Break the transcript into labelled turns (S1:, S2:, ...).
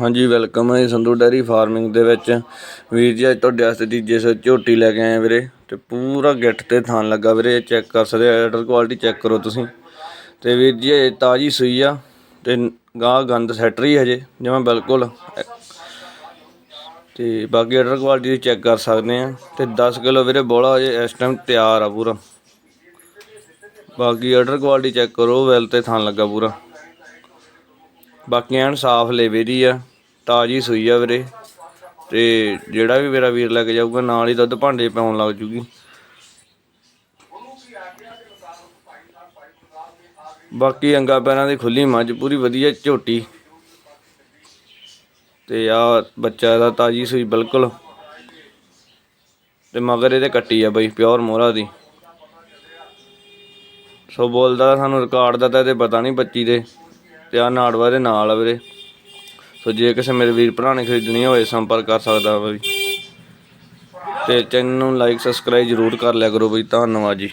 S1: ਹਾਂਜੀ ਵੈਲਕਮ ਹੈ Sandhu dairy farming ਦੇ ਵਿੱਚ। ਵੀਰ ਜੀ, ਅੱਜ ਤੁਹਾਡੇ ਵਾਸਤੇ ਤੀਜੇ ਸੋ, ਝੋਟੀ ਲੈ ਕੇ ਆਏ ਵੀਰੇ। ਤੇ ਪੂਰਾ ਗਿੱਠ ਤੇ ਥਾਨ ਲੱਗਾ ਵੀਰੇ ਚੈੱਕ ਕਰ ਸਕਦੇ ਆ ਆਰਡਰ ਕੁਆਲਿਟੀ ਚੈੱਕ ਕਰੋ ਤੁਸੀਂ। ਤੇ ਵੀਰ ਜੀ, ਇਹ ਤਾਜੀ ਸੂਈ ਆ ਤੇ ਗਾਂ ਗੰਦ ਸੈਟ ਰਹੀ ਹਜੇ, ਜਿਵੇਂ ਬਿਲਕੁਲ। ਤੇ ਬਾਕੀ ਆਰਡਰ ਕੁਆਲਿਟੀ ਚੈੱਕ ਕਰ ਸਕਦੇ ਆ। ਤੇ 10 ਕਿਲੋ ਵੀਰੇ ਬੋਲਾ ਹਜੇ ਇਸ ਟਾਈਮ ਤਿਆਰ ਆ ਪੂਰਾ। ਬਾਕੀ ਆਰਡਰ ਕੁਆਲਿਟੀ ਚੈੱਕ ਕਰੋ ਵੈਲ ਤੇ ਥਾਨ ਲੱਗਾ ਪੂਰਾ। ਬਾਕੀ ਐਨ ਸਾਫ਼ ਲੇਵੇ ਦੀ ਆ। ਤਾਜੀ ਸੂਈ ਆ ਵੀਰੇ। ਤੇ ਜਿਹੜਾ ਵੀ ਮੇਰਾ ਵੀਰ ਲੱਗ ਜਾਊਗਾ, ਨਾਲ ਹੀ ਦੁੱਧ ਭਾਂਡੇ ਪਾਉਣ ਲੱਗ ਜੂਗੀ। ਬਾਕੀ ਅੰਗਾ ਪੈਰਾਂ ਦੀ ਖੁੱਲੀ ਮੱਝ, ਪੂਰੀ ਵਧੀਆ ਝੋਟੀ। ਤੇ ਆ ਬੱਚਾ ਦਾ ਤਾਜੀ ਸੂਈ, ਬਿਲਕੁਲ। ਤੇ ਮਗਰ ਇਹਦੇ ਕੱਟੀ ਆ ਬਈ, ਪਿਓਰ ਮੋਹਰਾ ਦੀ। ਸੋ ਬੋਲਦਾ ਸਾਨੂੰ ਰਿਕਾਰਡ ਦਾ ਤਾਂ ਇਹਦੇ ਪਤਾ ਨਹੀਂ ਬੱਚੀ ਦੇ। ਤੇ ਆ ਨਾੜਵਾ ਦੇ ਨਾਲ ਆ ਵੀਰੇ। ਸੋ ਜੇ ਕਿਸੇ ਮੇਰੇ ਵੀਰ ਭਰਾ ਨੇ ਖਰੀਦਣੀ ਹੋਵੇ, ਸੰਪਰਕ ਕਰ ਸਕਦਾ ਬਈ ਤੇ ਚੈਨਲ ਨੂੰ ਲਾਈਕ ਸਬਸਕ੍ਰਾਈਬ ਜਰੂਰ ਕਰ ਲਿਆ ਕਰੋ ਬਈ। ਧੰਨਵਾਦ ਜੀ।